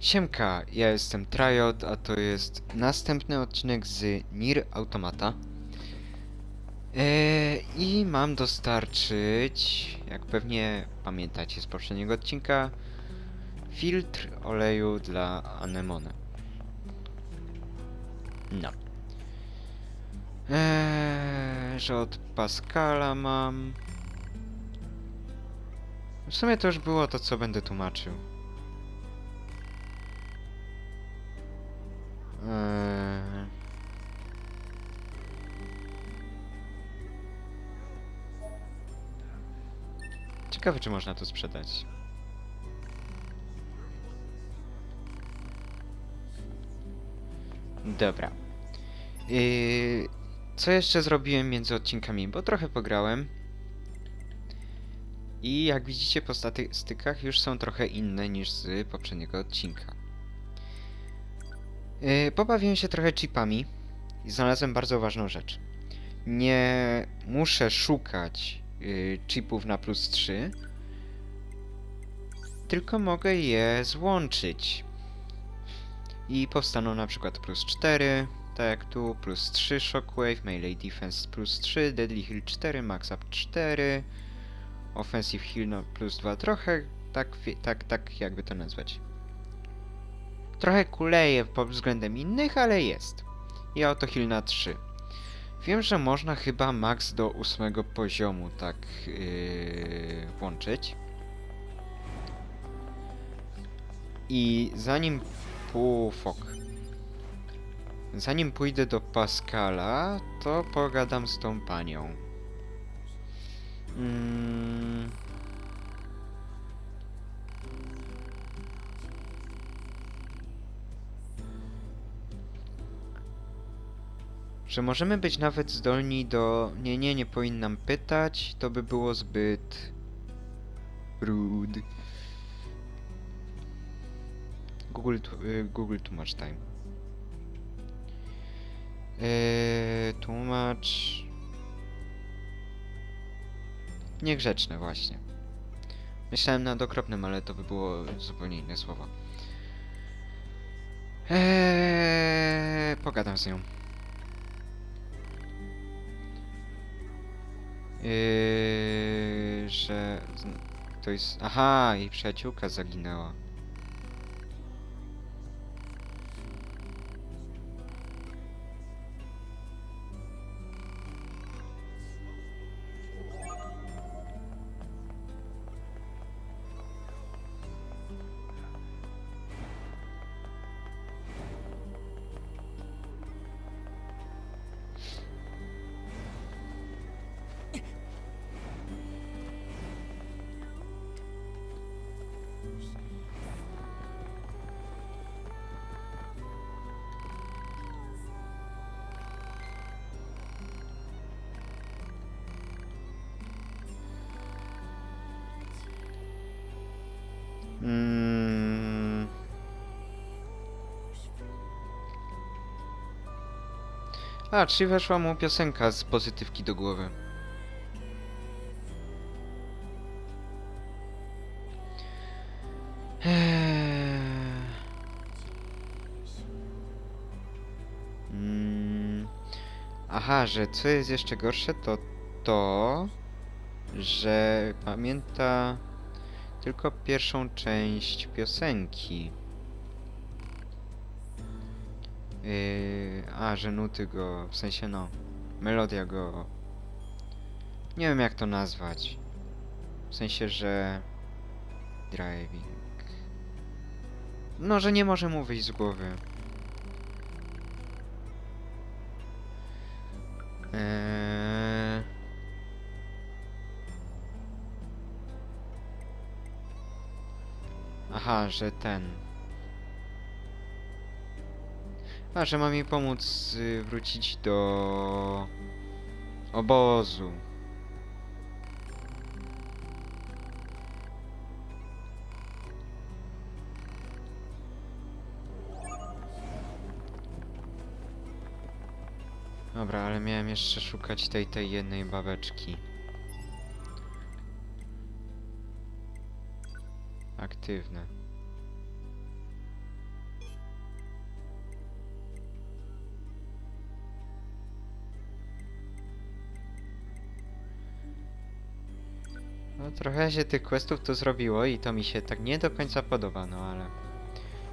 Siemka, ja jestem Triod, a to jest następny odcinek z Nier Automata. Eee, I mam dostarczyć, jak pewnie pamiętacie z poprzedniego odcinka, filtr oleju dla anemony. No. Eee, że od Pascala mam. W sumie to już było to, co będę tłumaczył. Eee. Ciekawe, czy można to sprzedać. Dobra. Yy, co jeszcze zrobiłem między odcinkami? Bo trochę pograłem. I jak widzicie po statystykach już są trochę inne niż z poprzedniego odcinka. Yy, pobawiłem się trochę chipami i znalazłem bardzo ważną rzecz. Nie muszę szukać yy, chipów na plus 3, tylko mogę je złączyć. I powstaną na przykład plus 4, tak jak tu, plus 3 Shockwave, Melee Defense plus 3, Deadly Heal 4, Max Up 4, Offensive Heal no plus 2, trochę tak, tak, tak jakby to nazwać. Trochę kuleje pod względem innych, ale jest. I auto heal na 3. Wiem, że można chyba max do 8 poziomu tak yy, włączyć. I zanim pół fok. Zanim pójdę do Pascala, to pogadam z tą panią. Mm. Że możemy być nawet zdolni do... Nie, nie, nie powinnam pytać, to by było zbyt... rude. Google, y, Google tłumacz time. Eee, tłumacz... Niegrzeczne właśnie. Myślałem nad okropnym, ale to by było zupełnie inne słowo. Eee, pogadam z nią. Eee, że... jest... Aha, jej przyjaciółka zaginęła. A, czyli weszła mu piosenka z pozytywki do głowy. Eee. Mm. Aha, że co jest jeszcze gorsze, to to, że pamięta tylko pierwszą część piosenki. Yy, a, że nuty go, w sensie no, melodia go... Nie wiem jak to nazwać. W sensie, że... Driving... No, że nie może mu wyjść z głowy. Eee... Aha, że ten. A, że ma mi pomóc y, wrócić do obozu. Dobra, ale miałem jeszcze szukać tej tej jednej babeczki. Aktywne. Trochę się tych questów tu zrobiło i to mi się tak nie do końca podoba, no ale...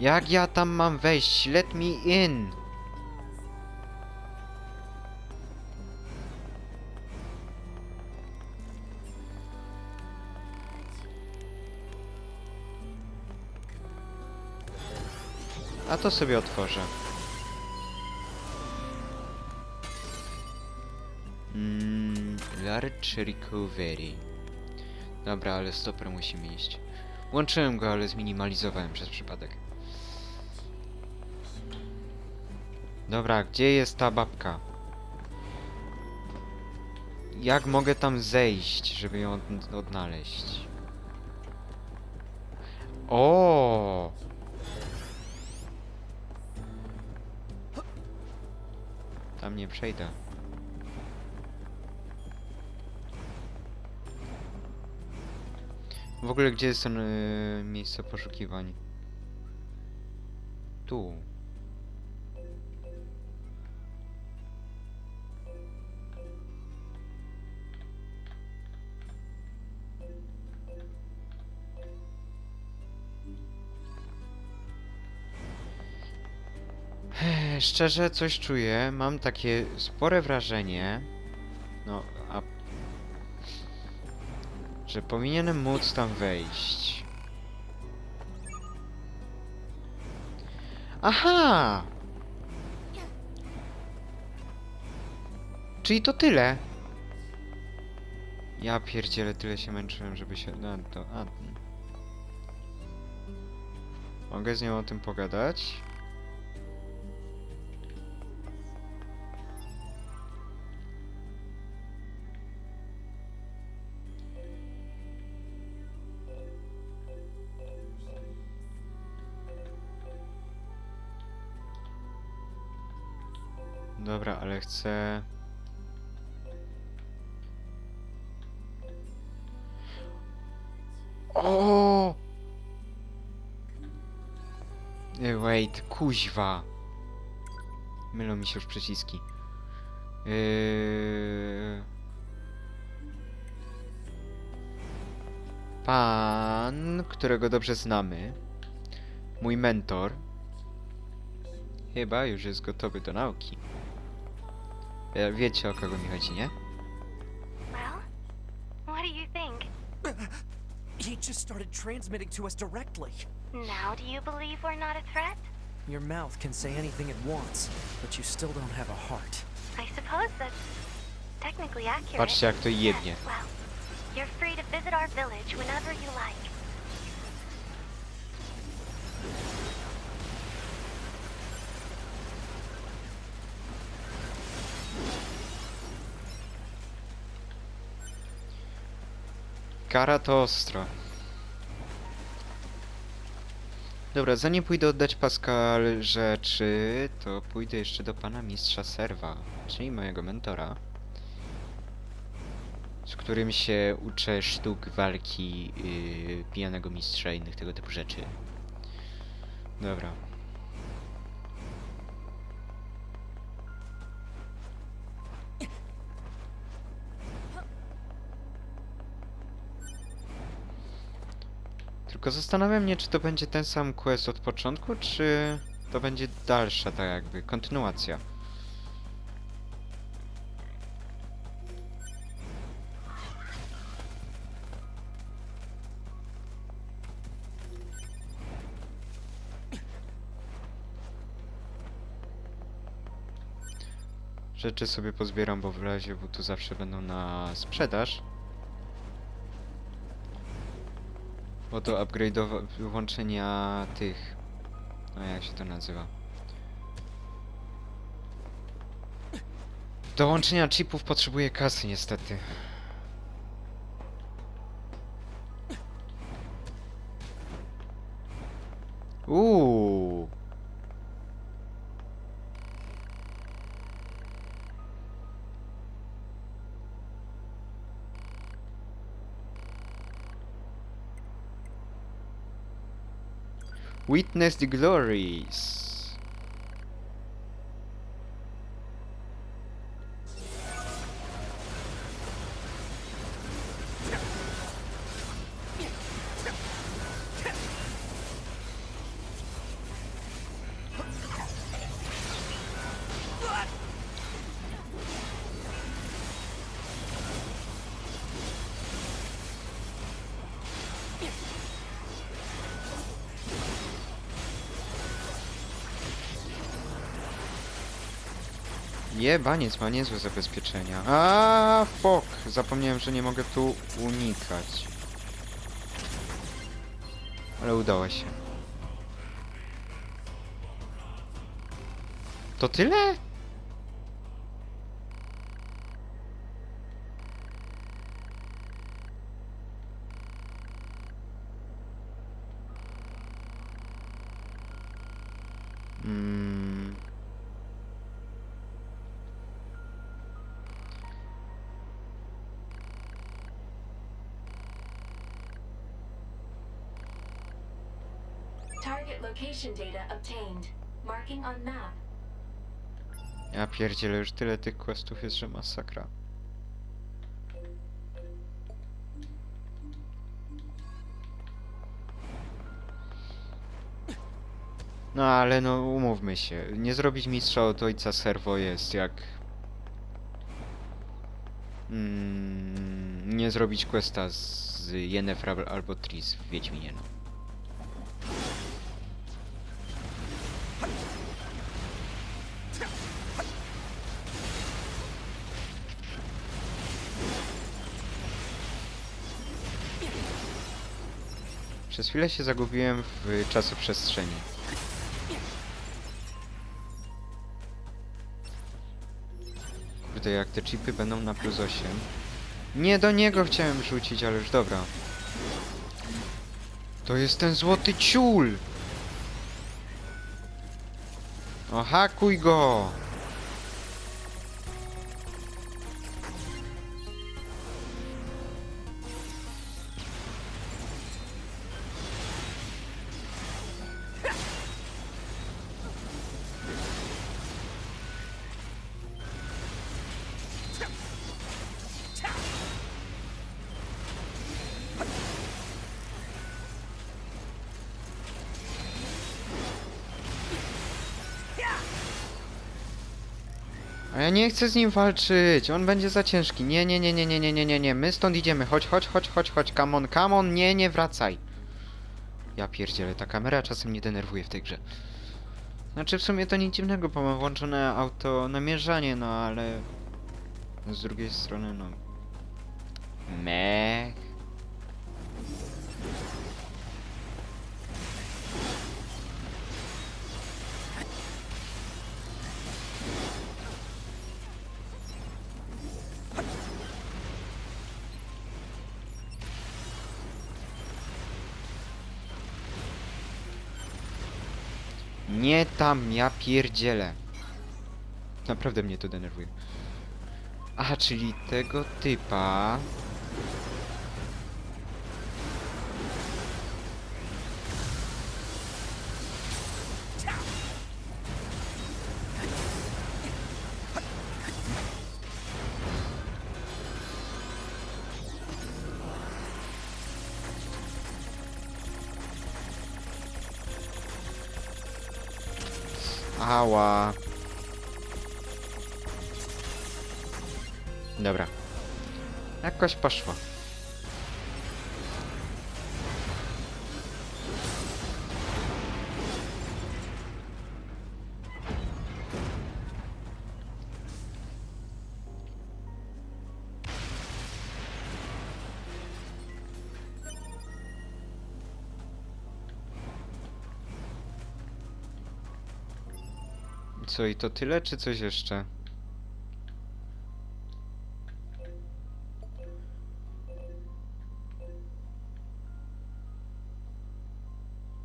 Jak ja tam mam wejść? Let me in! A to sobie otworzę. Mm, large recovery. Dobra, ale stoper musimy iść. Łączyłem go, ale zminimalizowałem przez przypadek. Dobra, gdzie jest ta babka? Jak mogę tam zejść, żeby ją od odnaleźć? O! Tam nie przejdę. W ogóle gdzie jest ten y, miejsce poszukiwań? Tu. Szczerze coś czuję, mam takie spore wrażenie, no że powinienem móc tam wejść. Aha! Czyli to tyle. Ja pierdzielę, tyle się męczyłem, żeby się... No to... A. Mogę z nią o tym pogadać? Chcę... O! Wait, kuźwa. Mylą mi się już przyciski. Yy... Pan, którego dobrze znamy. Mój mentor. Chyba już jest gotowy do nauki. E, Wiecie o kogo mi chodzi, nie? Well, what do you think? He just started transmitting to us directly. Now do you believe we're not a threat? Your mouth can say anything it wants, but you still don't have a heart. I suppose that's technically accurate. Patrzcie jak to jebnie. Yes, well, you're free to visit our village whenever you like. Kara to ostro. Dobra, zanim pójdę oddać Pascal rzeczy, to pójdę jeszcze do pana mistrza serwa, czyli mojego mentora, z którym się uczę sztuk walki yy, pijanego mistrza i innych tego typu rzeczy. Dobra. Tylko zastanawiam mnie, czy to będzie ten sam quest od początku, czy to będzie dalsza, tak jakby, kontynuacja. Rzeczy sobie pozbieram, bo w razie W tu zawsze będą na sprzedaż. Bo do upgrade'owa... włączenia tych... No jak się to nazywa? Do łączenia chipów potrzebuję kasy niestety. Uuu. Witness the glories. Jebaniec ma niezłe zabezpieczenia. A fuck! Zapomniałem, że nie mogę tu unikać. Ale udało się. To tyle? Mm. Target location data obtained. Marking on map. Ja pierdzielę, już tyle tych questów jest, że masakra. No ale no umówmy się, nie zrobić mistrza od ojca serwo jest jak... Mm, nie zrobić questa z Yennefer al- albo Tris w Wiedźminie no. Przez chwilę się zagubiłem w czasoprzestrzeni. Kurde, jak te chipy będą na plus 8. Nie do niego chciałem rzucić, ale już dobra. To jest ten złoty ciul! O, hakuj go! A ja nie chcę z nim walczyć, on będzie za ciężki. Nie, nie, nie, nie, nie, nie, nie, nie, nie. My stąd idziemy. Chodź, chodź, chodź, chodź, chodź. Come on, come on, nie, nie wracaj. Ja pierdzielę, ta kamera czasem mnie denerwuje w tej grze. Znaczy w sumie to nic dziwnego, bo mam włączone auto namierzanie, no ale... Z drugiej strony, no... Mech. Nie tam, ja pierdzielę. Naprawdę mnie to denerwuje. Aha, czyli tego typa... Ała. Dobra. Jakoś poszło. Co i to tyle, czy coś jeszcze?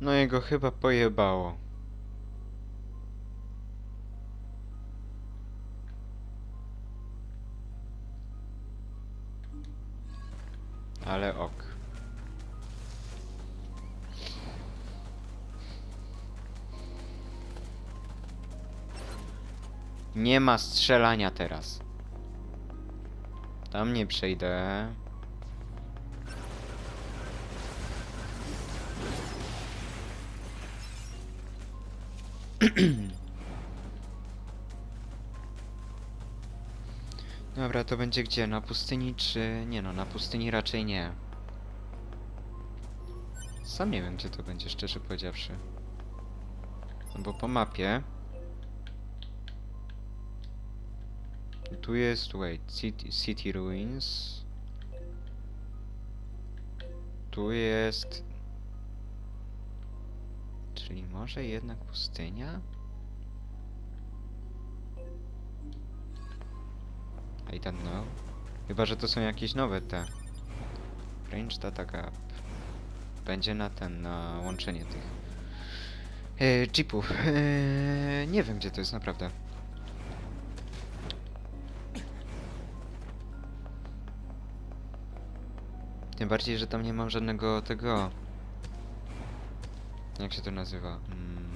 No jego chyba pojebało. Nie ma strzelania teraz. Tam nie przejdę. Dobra, to będzie gdzie? Na pustyni czy... Nie no, na pustyni raczej nie. Sam nie wiem, gdzie to będzie, szczerze powiedziawszy. No bo po mapie... Tu jest, wait, City, city Ruins. Tu jest... Czyli może jednak pustynia? I don't know. Chyba, że to są jakieś nowe te. Range data gap. Będzie na ten, na łączenie tych jeepów. E, nie wiem, gdzie to jest naprawdę. Tym bardziej, że tam nie mam żadnego tego. Jak się to nazywa? Mm.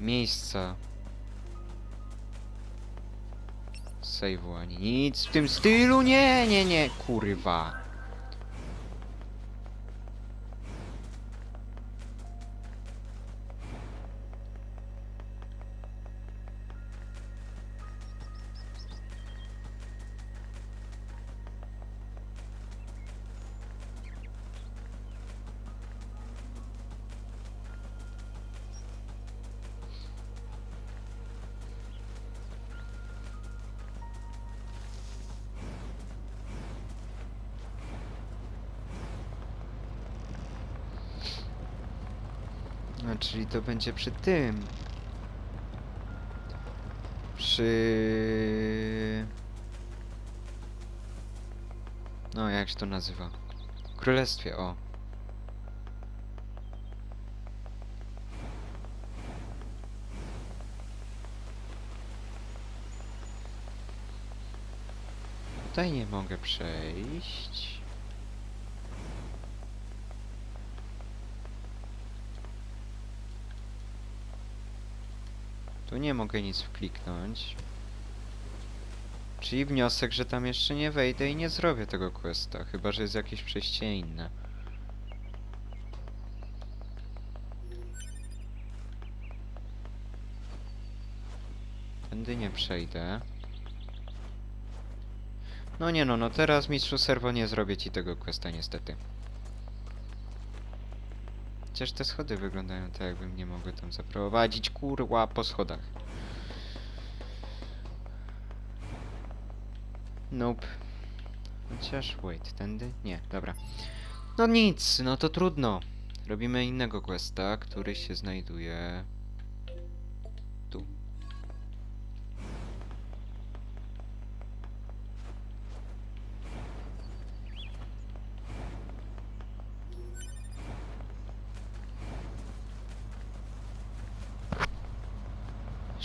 Miejsca. Save'u ani nic w tym stylu. Nie, nie, nie, kurwa. Czyli to będzie przy tym. Przy... No, jak się to nazywa? Królestwie, o. Tutaj nie mogę przejść. Tu nie mogę nic wkliknąć. Czyli wniosek, że tam jeszcze nie wejdę i nie zrobię tego questa, chyba że jest jakieś przejście inne. Tędy nie przejdę. No nie no, no teraz mistrzu serwo nie zrobię ci tego questa niestety. Chociaż te schody wyglądają tak, jakbym nie mogły tam zaprowadzić, kurła, po schodach. Nope. Chociaż, wait, tędy? Nie, dobra. No nic, no to trudno. Robimy innego questa, który się znajduje...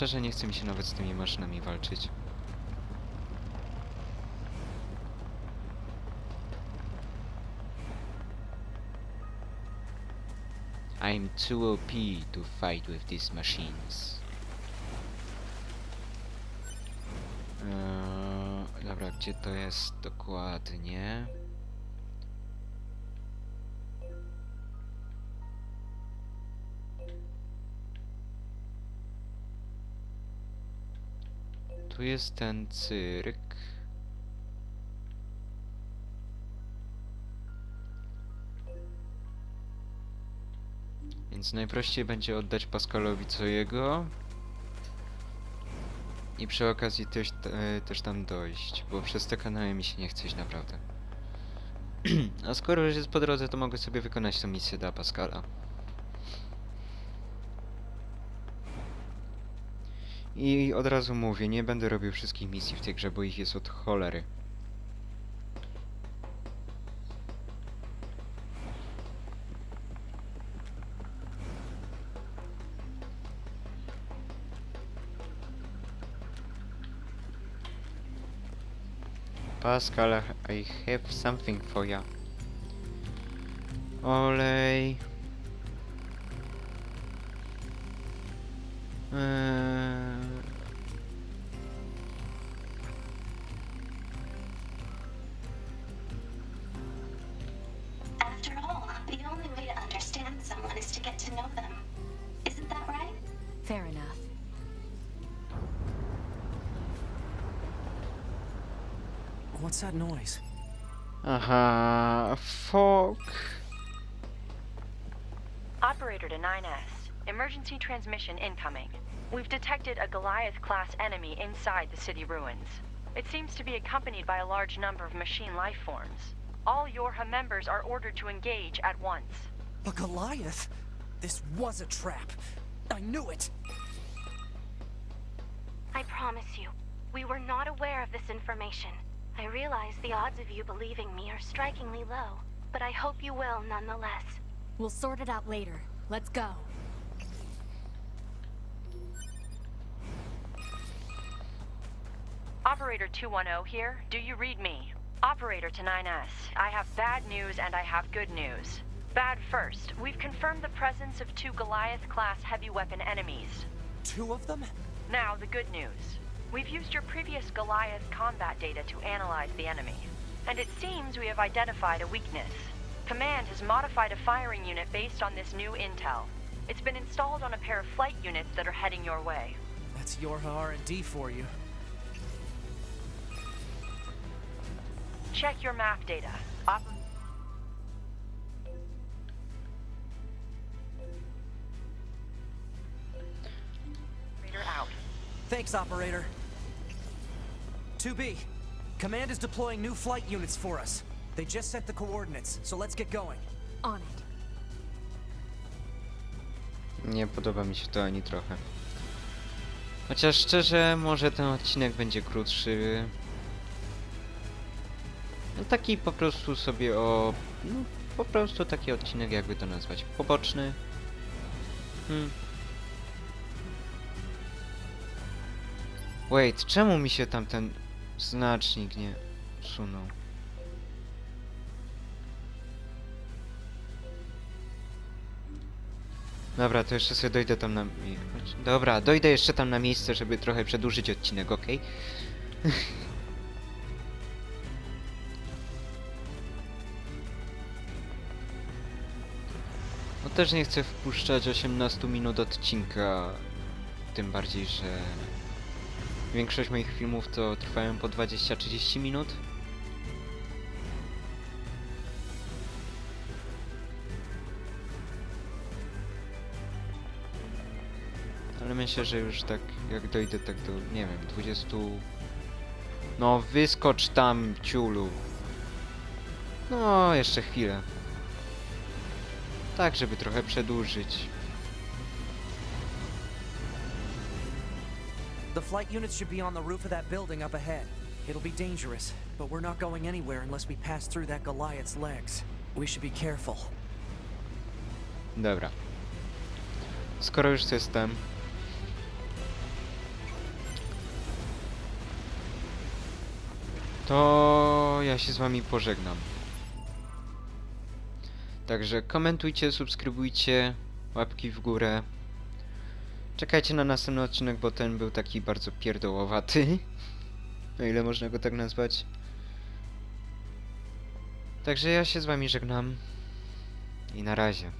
Szczerze nie chce mi się nawet z tymi maszynami walczyć. I'm too OP to fight with these machines. Eee, dobra, gdzie to jest dokładnie? Tu jest ten cyrk. Więc najprościej będzie oddać Pascalowi co jego. I przy okazji też, e, też tam dojść, bo przez te kanały mi się nie chce iść naprawdę. A skoro już jest po drodze, to mogę sobie wykonać tą misję dla Pascala. I od razu mówię, nie będę robił wszystkich misji w tej grze, bo ich jest od cholery. Pascal, I have something for ya. Olej. Eee, What's that noise? Uh-huh. Aha, fuck. Operator to 9S. Emergency transmission incoming. We've detected a Goliath class enemy inside the city ruins. It seems to be accompanied by a large number of machine life forms. All Yorha members are ordered to engage at once. A Goliath? This was a trap. I knew it. I promise you, we were not aware of this information. I realize the odds of you believing me are strikingly low, but I hope you will nonetheless. We'll sort it out later. Let's go. Operator 210 here. Do you read me? Operator to 9S. I have bad news and I have good news. Bad first. We've confirmed the presence of two Goliath class heavy weapon enemies. Two of them? Now, the good news. We've used your previous Goliath combat data to analyze the enemy. And it seems we have identified a weakness. Command has modified a firing unit based on this new intel. It's been installed on a pair of flight units that are heading your way. That's your R&D for you. Check your map data. Op- Operator out. Thanks, operator. 2B, Command is deploying new flight units for us. They just sent the coordinates, so let's get going. On it. Nie podoba mi się to ani trochę. Chociaż szczerze, może ten odcinek będzie krótszy. No taki po prostu sobie o... No, po prostu taki odcinek, jakby to nazwać, poboczny. Hmm. Wait, czemu mi się tam ten znacznik nie sunął? Dobra, to jeszcze sobie dojdę tam na... Dobra, dojdę jeszcze tam na miejsce, żeby trochę przedłużyć odcinek, ok? No też nie chcę wpuszczać 18 minut odcinka, tym bardziej, że większość moich filmów to trwają po 20-30 minut. Ale myślę, że już tak jak dojdę tak do, nie wiem, 20... No wyskocz tam, ciulu. No, jeszcze chwilę. Tak, żeby trochę przedłużyć. The flight units should be on the roof of that building up ahead. It'll be dangerous, but we're not going anywhere unless we pass through that Goliath's legs. We should be careful. Dobra. Skoro już jestem... To ja się z wami pożegnam. Także komentujcie, subskrybujcie, łapki w górę. Czekajcie na następny odcinek, bo ten był taki bardzo pierdołowaty. O ile można go tak nazwać. Także ja się z wami żegnam. I na razie.